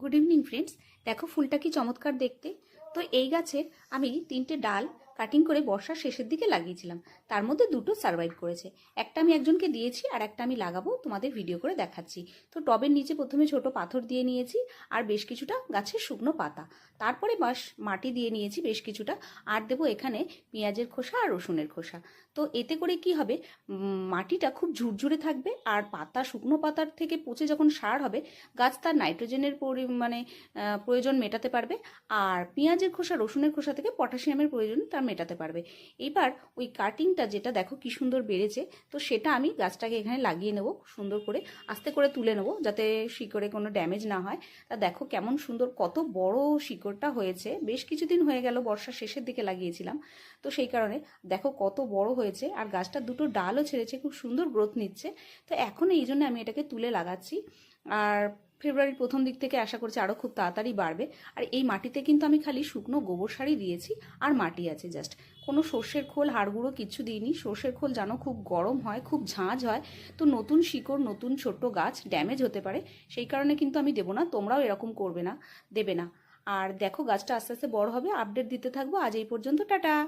Good evening friends দেখো ফুলটা কি চমৎকার দেখতে। তো এই গাছের আমি তিনটে ডাল কাটিং করে বর্ষার শেষের দিকে লাগিয়েছিলাম। তার মধ্যে দুটো সার্ভাইভ করেছে। একটা আমি একজনকে দিয়েছি আর একটা আমি লাগাবো, তোমাদের ভিডিও করে দেখাচ্ছি। তো টবের নিচে প্রথমে ছোট পাথর দিয়ে নিয়েছি আর বেশ কিছুটা গাছের শুকনো পাতা। তারপরে বাস মাটি দিয়ে নিয়েছি বেশ কিছুটা আর দেবো এখানে পেঁয়াজের খোসা আর রসুনের খোসা। তো এতে করে কি হবে? মাটিটা খুব ঝুরঝুরে থাকবে আর পাতা, শুকনো পাতার থেকে পচে যখন সার হবে, গাছ তার নাইট্রোজেনের মানে প্রয়োজন মেটাতে পারবে। আর পেঁয়াজের খোসা, রসুনের খোসা থেকে পটাশিয়ামের প্রয়োজন তার মেটাতে পারবে। এবার ওই কাটিংটা যেটা দেখো কি সুন্দর বেড়েছে, তো সেটা আমি গাছটাকে এখানে লাগিয়ে নেব সুন্দর করে আস্তে করে তুলে নেব যাতে শিকড়ে কোনো ড্যামেজ না হয়। তা দেখো কেমন সুন্দর, কত বড় শিকড়টা হয়েছে। বেশ কিছুদিন হয়ে গেল, বর্ষার শেষের দিকে লাগিয়েছিলাম। তো সেই কারণে দেখো কত বড় হয়েছে আর গাছটা দুটো ডালও ছেড়েছে, খুব সুন্দর গ্রোথ নিচ্ছে। তো এখন এই জন্য আমি এটাকে তুলে লাগাচ্ছি। আর ফেব্রুয়ারির প্রথম দিক থেকে আশা করছি আরও খুব তাড়াতাড়ি বাড়বে। আর এই মাটিতে কিন্তু আমি খালি শুকনো গোবর সারই দিয়েছি, আর মাটি আছে জাস্ট কোনো সর্ষের খোল হাড়গুঁড়ো কিছু দিইনি। সর্ষের খোল জানো খুব গরম হয়, খুব ঝাঁঝ হয়। তো নতুন শিকড়, নতুন ছোট্ট গাছ ড্যামেজ হতে পারে। সেই কারণে কিন্তু আমি দেবো না, তোমরাও এরকম করবে না, দেবে না। আর দেখো গাছটা আস্তে আস্তে বড় হবে আপডেট দিতে থাকব। আজ এই পর্যন্ত, টাটা!